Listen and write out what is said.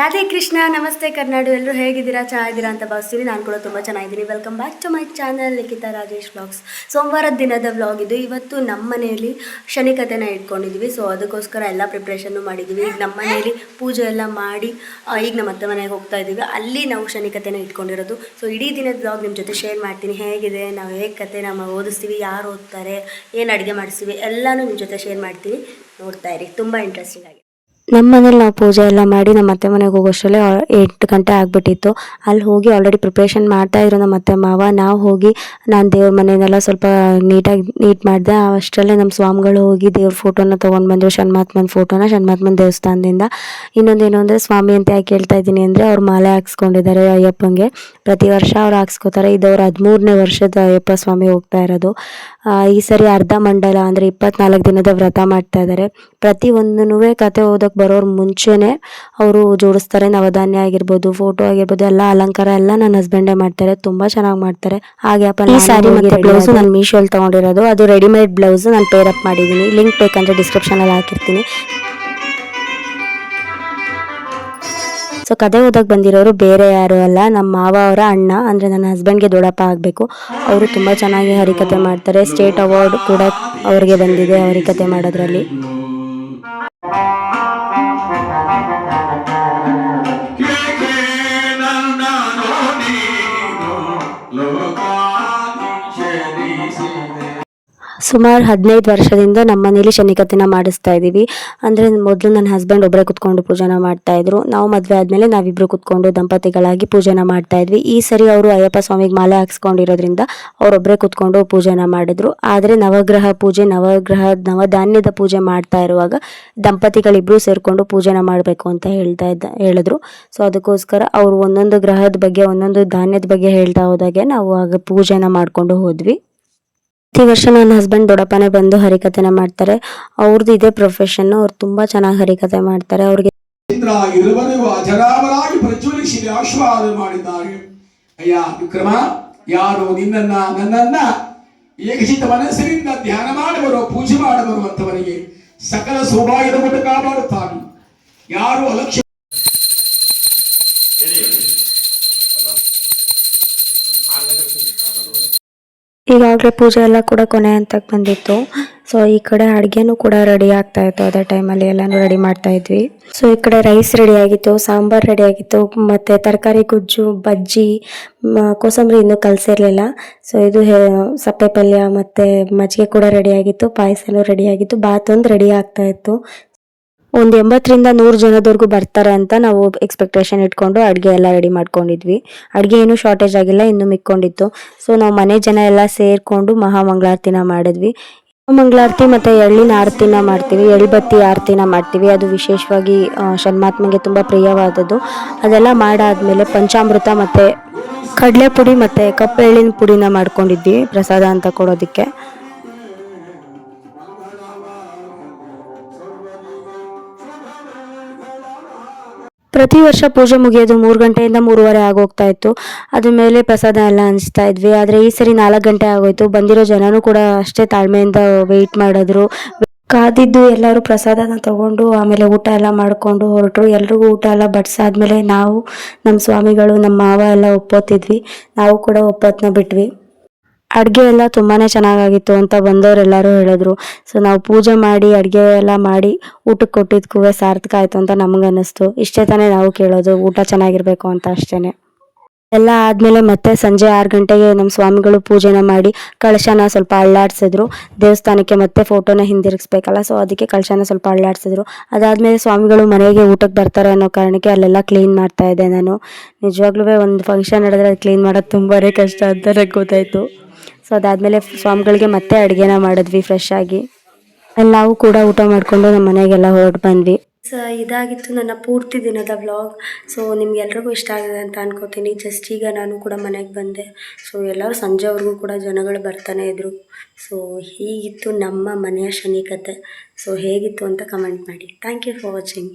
ರಾಧೆ ಕೃಷ್ಣ, ನಮಸ್ತೆ ಕರ್ನಾಡು, ಎಲ್ಲರೂ ಹೇಗಿದ್ದೀರಾ, ಚೆನ್ನಾಗಿದ್ದೀರಾ ಅಂತ ಭಾವಿಸ್ತೀನಿ. ನಾನು ಕೂಡ ತುಂಬ ಚೆನ್ನಾಗಿದ್ದೀನಿ. Welcome back to my channel Likhitha Rajesh blogs ಸೋಮವಾರದ ದಿನದ ವ್ಲಾಗ್ ಇದು. ಇವತ್ತು ನಮ್ಮ ಮನೆಯಲ್ಲಿ ಶನಿಕತೆನ ಇಟ್ಕೊಂಡಿದ್ವಿ. ಸೊ ಅದಕ್ಕೋಸ್ಕರ ಎಲ್ಲ ಪ್ರಿಪ್ರೇಷನ್ನು ಮಾಡಿದ್ದೀವಿ ಈಗ ನಮ್ಮ ಮನೆಯಲ್ಲಿ ಪೂಜೆ ಎಲ್ಲ ಮಾಡಿ ಈಗ ನಮ್ಮ ಅತ್ತೆ ಮನೆಗೆ ಹೋಗ್ತಾ ಇದ್ದೀವಿ. ಅಲ್ಲಿ ನಾವು ಶನಿಕತೆನ ಇಟ್ಕೊಂಡಿರೋದು. ಸೊ ಇಡೀ ದಿನದ ವ್ಲಾಗ್ ನಿಮ್ಮ ಜೊತೆ ಶೇರ್ ಮಾಡ್ತೀನಿ. ಹೇಗಿದೆ? ನಾವು ಹೇಗೆ ಕತೆ ನಮ್ಮ ಓದಿಸ್ತೀವಿ? ಯಾರು ಓದ್ತಾರೆ? ಏನು ಅಡುಗೆ ಮಾಡಿಸ್ತೀವಿ? ಎಲ್ಲನೂ ನಿಮ್ಮ ಜೊತೆ ಶೇರ್ ಮಾಡ್ತೀವಿ ನೋಡ್ತಾ ಇರಿ. ತುಂಬ ಇಂಟ್ರೆಸ್ಟಿಂಗ್ ಆಗಿದೆ. ನಮ್ಮ ಮನೇಲಿ ನಾವು ಪೂಜೆ ಎಲ್ಲ ಮಾಡಿ ನಮ್ಮ ಅತ್ತೆ ಮನೆಗೆ ಹೋಗೋಷ್ಟರಲ್ಲೇ ಎಂಟು ಗಂಟೆ ಆಗಿಬಿಟ್ಟಿತ್ತು. ಅಲ್ಲಿ ಹೋಗಿ ಆಲ್ರೆಡಿ ಪ್ರಿಪ್ರೇಷನ್ ಮಾಡ್ತಾ ಇದ್ರು ನಮ್ಮ ಅತ್ತೆ ಮಾವ. ನಾವು ಹೋಗಿ ನಾನು ದೇವ್ರ ಮನೆಯನ್ನೆಲ್ಲ ಸ್ವಲ್ಪ ನೀಟಾಗಿ ನೀಟ್ ಮಾಡಿದೆ. ಅಷ್ಟರಲ್ಲೇ ನಮ್ಮ ಸ್ವಾಮಿಗಳು ಹೋಗಿ ದೇವ್ರ ಫೋಟೋನ ತೊಗೊಂಡು ಬಂದರು. ಷಣ್ಮಾತ್ಮನ ಫೋಟೋನ, ಷಣ್ಮಾತ್ಮನ ದೇವಸ್ಥಾನದಿಂದ. ಇನ್ನೊಂದೇನು ಅಂದರೆ ಸ್ವಾಮಿ ಅಂತ ಯಾಕೆ ಹೇಳ್ತಾ ಇದ್ದೀನಿ ಅಂದರೆ ಅವ್ರು ಮಾಲೆ ಹಾಕ್ಸ್ಕೊಂಡಿದ್ದಾರೆ ಅಯ್ಯಪ್ಪಂಗೆ. ಪ್ರತಿ ವರ್ಷ ಅವ್ರು ಹಾಕ್ಸ್ಕೊತಾರೆ. ಇದು ಅವ್ರು ಹದಿಮೂರನೇ ವರ್ಷದ ಅಯ್ಯಪ್ಪ ಸ್ವಾಮಿ ಹೋಗ್ತಾ ಇರೋದು. ಈ ಸರಿ ಅರ್ಧ ಮಂಡಲ ಅಂದರೆ ಇಪ್ಪತ್ನಾಲ್ಕು ದಿನದ ವ್ರತ ಮಾಡ್ತಾ ಇದ್ದಾರೆ. ಪ್ರತಿ ಒಂದೂ ಕತೆ ಓದೋಕೆ ಬರೋರು ಮುಂಚೆನೆ ಅವರು ಜೋಡಿಸ್ತಾರೆ. ನವಧಾನ್ಯ ಆಗಿರ್ಬೋದು ಫೋಟೋ ಆಗಿರ್ಬೋದು ಎಲ್ಲ ಅಲಂಕಾರ ಎಲ್ಲ ನನ್ನ ಹಸ್ಬೆಂಡೇ ಮಾಡ್ತಾರೆ. ತುಂಬ ಚೆನ್ನಾಗಿ ಮಾಡ್ತಾರೆ. ಹಾಗೆ ಈ ಸಾರಿ ಮತ್ತೆ ಬ್ಲೌಸ್ ನಾನು ಮೀಶೋಲ್ಲಿ ತೊಗೊಂಡಿರೋದು. ಅದು ರೆಡಿಮೇಡ್ ಬ್ಲೌಸ್ ನಾನು ಪೇರ್ ಅಪ್ ಮಾಡಿದ್ದೀನಿ. ಲಿಂಕ್ ಬೇಕಂದ್ರೆ ಡಿಸ್ಕ್ರಿಪ್ಷನಲ್ಲಿ ಹಾಕಿರ್ತೀನಿ. ಸೊ ಕದೆ ಓದಕ್ಕೆ ಬಂದಿರೋರು ಬೇರೆ ಯಾರು ಅಲ್ಲ ನಮ್ಮ ಮಾವ ಅವರ ಅಣ್ಣ. ಅಂದರೆ ನನ್ನ ಹಸ್ಬೆಂಡ್ಗೆ ದೊಡ್ಡಪ್ಪ ಆಗಬೇಕು. ಅವರು ತುಂಬ ಚೆನ್ನಾಗಿ ಹರಿಕತೆ ಮಾಡ್ತಾರೆ. ಸ್ಟೇಟ್ ಅವಾರ್ಡ್ ಕೂಡ ಅವ್ರಿಗೆ ಬಂದಿದೆ ಹರಿಕತೆ ಮಾಡೋದ್ರಲ್ಲಿ. ಸುಮಾರು ಹದಿನೈದು ವರ್ಷದಿಂದ ನಮ್ಮ ಮನೇಲಿ ಶನಿಕತ್ತಿನ ಮಾಡಿಸ್ತಾ ಇದ್ದೀವಿ. ಅಂದರೆ ಮೊದಲು ನನ್ನ ಹಸ್ಬೆಂಡ್ ಒಬ್ಬರೇ ಕುತ್ಕೊಂಡು ಪೂಜೆನ ಮಾಡ್ತಾ ಇದ್ರು. ನಾವು ಮದುವೆ ಆದಮೇಲೆ ನಾವಿಬ್ಬರು ಕುತ್ಕೊಂಡು ದಂಪತಿಗಳಾಗಿ ಪೂಜೆನ ಮಾಡ್ತಾ ಇದ್ವಿ. ಈ ಸರಿ ಅವರು ಅಯ್ಯಪ್ಪ ಸ್ವಾಮಿಗೆ ಮಾಲೆ ಹಾಕ್ಸ್ಕೊಂಡಿರೋದ್ರಿಂದ ಅವರೊಬ್ಬರೇ ಕುತ್ಕೊಂಡು ಪೂಜೆನ ಮಾಡಿದ್ರು. ಆದರೆ ನವಗ್ರಹ ಪೂಜೆ, ನವಗ್ರಹ, ನವಧಾನ್ಯದ ಪೂಜೆ ಮಾಡ್ತಾ ಇರುವಾಗ ದಂಪತಿಗಳಿಬ್ಬರು ಸೇರಿಕೊಂಡು ಪೂಜೆನ ಮಾಡಬೇಕು ಅಂತ ಹೇಳ್ತಾ ಇದ್ದ, ಹೇಳಿದ್ರು. ಸೊ ಅದಕ್ಕೋಸ್ಕರ ಅವರು ಒಂದೊಂದು ಗ್ರಹದ ಬಗ್ಗೆ, ಒಂದೊಂದು ಧಾನ್ಯದ ಬಗ್ಗೆ ಹೇಳ್ತಾ ಹೋದಾಗೆ ನಾವು ಆಗ ಪೂಜೆನ ಮಾಡಿಕೊಂಡು ಹೋದ್ವಿ. ಪ್ರತಿ ವರ್ಷ ನನ್ನ ಹಸ್ಬೆಂಡ್ ದೊಡ್ಡಪ್ಪನೇ ಬಂದು ಹರಿಕಥೆನ ಮಾಡ್ತಾರೆ. ಅವ್ರದ್ದು ಇದೇ ಪ್ರೊಫೆಷನ್ ಅವ್ರು ತುಂಬಾ ಚೆನ್ನಾಗಿ ಹರಿಕತೆ ಮಾಡ್ತಾರೆ. ಅವ್ರಿಗೆ ಅಜರಾಮರಾಗಿ ಪ್ರಜ್ವಲಿಸಿ ಆಶೀರ್ವಾದ ಮಾಡಿದ್ದಾರೆ. ಅಯ್ಯ, ವಿಕ್ರಮ, ಯಾರು ನಿನ್ನನ್ನ, ನನ್ನನ್ನ ಏಕಚಿತ್ತ ಮನಸ್ಸಿನಿಂದ ಧ್ಯಾನ ಮಾಡುವರು, ಪೂಜೆ ಮಾಡಬರುವಂತವರಿಗೆ ಸಕಲ ಸೌಭಾಗ್ಯದ ಮುಟ ಕಾಪಾಡುತ್ತಾನೆ. ಯಾರು ಅಲಕ್ಷ್ಯ ಈಗಾಗಲೇ ಪೂಜೆ ಎಲ್ಲ ಕೂಡ ಕೊನೆ ಅಂತ ಬಂದಿತ್ತು. ಸೊ ಈ ಕಡೆ ಅಡುಗೆನೂ ಕೂಡ ರೆಡಿ ಆಗ್ತಾ ಇತ್ತು ಅದೇ ಟೈಮಲ್ಲಿ ಎಲ್ಲನೂ ರೆಡಿ ಮಾಡ್ತಾ ಇದ್ವಿ. ಸೊ ಈ ಕಡೆ ರೈಸ್ ರೆಡಿ ಆಗಿತ್ತು, ಸಾಂಬಾರ್ ರೆಡಿ ಆಗಿತ್ತು, ಮತ್ತು ತರಕಾರಿ, ಗುಜ್ಜು, ಬಜ್ಜಿ ಕೋಸಂಬರಿ ಇನ್ನೂ ಕಲಸಿರಲಿಲ್ಲ. ಸೊ ಇದು ಸಪ್ಪೆ ಪಲ್ಯ ಮತ್ತು ಮಜ್ಜಿಗೆ ಕೂಡ ರೆಡಿ ಆಗಿತ್ತು, ಪಾಯಸನೂ ರೆಡಿ ಆಗಿತ್ತು ಬಾತ್ ಒಂದು ರೆಡಿ ಆಗ್ತಾ ಇತ್ತು. ಒಂದು ಎಂಬತ್ತರಿಂದ ನೂರು ಜನದವರೆಗೂ ಬರ್ತಾರೆ ಅಂತ ನಾವು ಎಕ್ಸ್ಪೆಕ್ಟೇಷನ್ ಇಟ್ಕೊಂಡು ಅಡುಗೆ ಎಲ್ಲ ರೆಡಿ ಮಾಡ್ಕೊಂಡಿದ್ವಿ. ಅಡುಗೆ ಏನೂ ಶಾರ್ಟೇಜ್ ಆಗಿಲ್ಲ, ಇನ್ನೂ ಮಿಕ್ಕೊಂಡಿತ್ತು. ಸೊ ನಾವು ಮನೆ ಜನ ಎಲ್ಲ ಸೇರಿಕೊಂಡು ಮಹಾಮಂಗಳಾರತಿನ ಮಾಡಿದ್ವಿ. ಮಂಗಳಾರತಿ ಮತ್ತು ಎಳ್ಳಿನ ಆರತಿನ ಮಾಡ್ತೀವಿ, ಎಳ್ಬತ್ತಿ ಆರತಿನ ಮಾಡ್ತೀವಿ. ಅದು ವಿಶೇಷವಾಗಿ ಶನ್ಮಾತ್ಮಗೆ ತುಂಬ ಪ್ರಿಯವಾದದ್ದು. ಅದೆಲ್ಲ ಮಾಡಾದ್ಮೇಲೆ ಪಂಚಾಮೃತ ಮತ್ತು ಕಡಲೆ ಪುಡಿ ಮತ್ತು ಕಪ್ಪು ಎಳ್ಳಿನ ಪುಡಿನ ಮಾಡ್ಕೊಂಡಿದ್ವಿ ಪ್ರಸಾದ ಅಂತ ಕೊಡೋದಕ್ಕೆ. ಪ್ರತಿ ವರ್ಷ ಪೂಜೆ ಮುಗಿಯೋದು ಮೂರು ಗಂಟೆಯಿಂದ ಮೂರುವರೆ ಆಗೋಗ್ತಾ ಇತ್ತು. ಅದ್ರ ಮೇಲೆ ಪ್ರಸಾದ ಎಲ್ಲ ಹಂಚ್ತಾ ಇದ್ವಿ. ಆದರೆ ಈ ಸರಿ ನಾಲ್ಕು ಗಂಟೆ ಆಗೋಯ್ತು. ಬಂದಿರೋ ಜನನೂ ಕೂಡ ಅಷ್ಟೇ ತಾಳ್ಮೆಯಿಂದ ವೆಯ್ಟ್ ಮಾಡಿದ್ರು. ಕಾದಿದ್ದು ಎಲ್ಲರೂ ಪ್ರಸಾದನ ತಗೊಂಡು, ಆಮೇಲೆ ಊಟ ಎಲ್ಲ ಮಾಡಿಕೊಂಡು ಹೊರಟರು. ಎಲ್ರಿಗೂ ಊಟ ಎಲ್ಲ ಬಡಿಸಾದ್ಮೇಲೆ ನಾವು ನಮ್ಮ ಸ್ವಾಮಿಗಳು ನಮ್ಮ ಮಾವ ಎಲ್ಲ ಒಪ್ಪೋತಿದ್ವಿ ನಾವು ಕೂಡ ಒಪ್ಪೋತ್ನ ಬಿಟ್ವಿ. ಅಡುಗೆ ಎಲ್ಲ ತುಂಬಾ ಚೆನ್ನಾಗಾಗಿತ್ತು ಅಂತ ಬಂದವರೆಲ್ಲರೂ ಹೇಳಿದ್ರು. ಸೊ ನಾವು ಪೂಜೆ ಮಾಡಿ, ಅಡುಗೆ ಎಲ್ಲ ಮಾಡಿ ಊಟಕ್ಕೆ ಕೊಟ್ಟಿದ್ಕೂ ಸಾರ್ಥಕ ಆಯಿತು ಅಂತ ನಮ್ಗೆ ಅನ್ನಿಸ್ತು ಇಷ್ಟೇ ತಾನೇ ನಾವು ಕೇಳೋದು, ಊಟ ಚೆನ್ನಾಗಿರಬೇಕು ಅಂತ ಅಷ್ಟೇ ಎಲ್ಲ ಆದಮೇಲೆ ಮತ್ತೆ ಸಂಜೆ ಆರು ಗಂಟೆಗೆ ನಮ್ಮ ಸ್ವಾಮಿಗಳು ಪೂಜೆನ ಮಾಡಿ ಕಳಶನ ಸ್ವಲ್ಪ ಅಳ್ಳಾಡಿಸಿದ್ರು. ದೇವಸ್ಥಾನಕ್ಕೆ ಮತ್ತೆ ಫೋಟೋನ ಹಿಂದಿರುಗಿಸ್ಬೇಕಲ್ಲ ಸೊ ಅದಕ್ಕೆ ಕಳಶನ ಸ್ವಲ್ಪ ಅಳ್ಳಾಡಿಸಿದ್ರು. ಅದಾದಮೇಲೆ ಸ್ವಾಮಿಗಳು ಮನೆಗೆ ಊಟಕ್ಕೆ ಬರ್ತಾರೆ ಅನ್ನೋ ಕಾರಣಕ್ಕೆ ಅಲ್ಲೆಲ್ಲ ಕ್ಲೀನ್ ಮಾಡ್ತಾ ಇದ್ದೆ ನಾನು. ನಿಜವಾಗ್ಲೂ ಒಂದು ಫಂಕ್ಷನ್ ನಡೆದ್ರೆ ಕ್ಲೀನ್ ಮಾಡೋದು ತುಂಬಾ ಕಷ್ಟ ಅಂತ ನನಗೆ ಗೊತ್ತಾಯಿತು. ಸೊ ಅದಾದಮೇಲೆ ಸ್ವಾಮಿಗಳಿಗೆ ಮತ್ತೆ ಅಡುಗೆನ ಮಾಡಿದ್ವಿ ಫ್ರೆಶ್ ಆಗಿ. ನಾವು ಕೂಡ ಊಟ ಮಾಡಿಕೊಂಡು ನಮ್ಮ ಮನೆಗೆಲ್ಲ ಹೊರಟು ಬಂದ್ವಿ. ಸೊ ಇದಾಗಿತ್ತು ನನ್ನ ಪೂರ್ತಿ ದಿನದ ವ್ಲಾಗ್ ಸೊ ನಿಮ್ಗೆಲ್ರಿಗೂ ಇಷ್ಟ ಆಗಿದೆ ಅಂತ ಅನ್ಕೋತೀನಿ. ಜಸ್ಟ್ ಈಗ ನಾನು ಕೂಡ ಮನೆಗೆ ಬಂದೆ. ಸೊ ಎಲ್ಲರೂ ಸಂಜೆವರೆಗೂ ಕೂಡ ಜನಗಳು ಬರ್ತಾನೆ ಇದ್ದರು ಸೊ ಹೀಗಿತ್ತು ನಮ್ಮ ಮನೆಯ ಶನಿ ಕತೆ. ಸೊ ಹೇಗಿತ್ತು ಅಂತ ಕಮೆಂಟ್ ಮಾಡಿ. Thank you for watching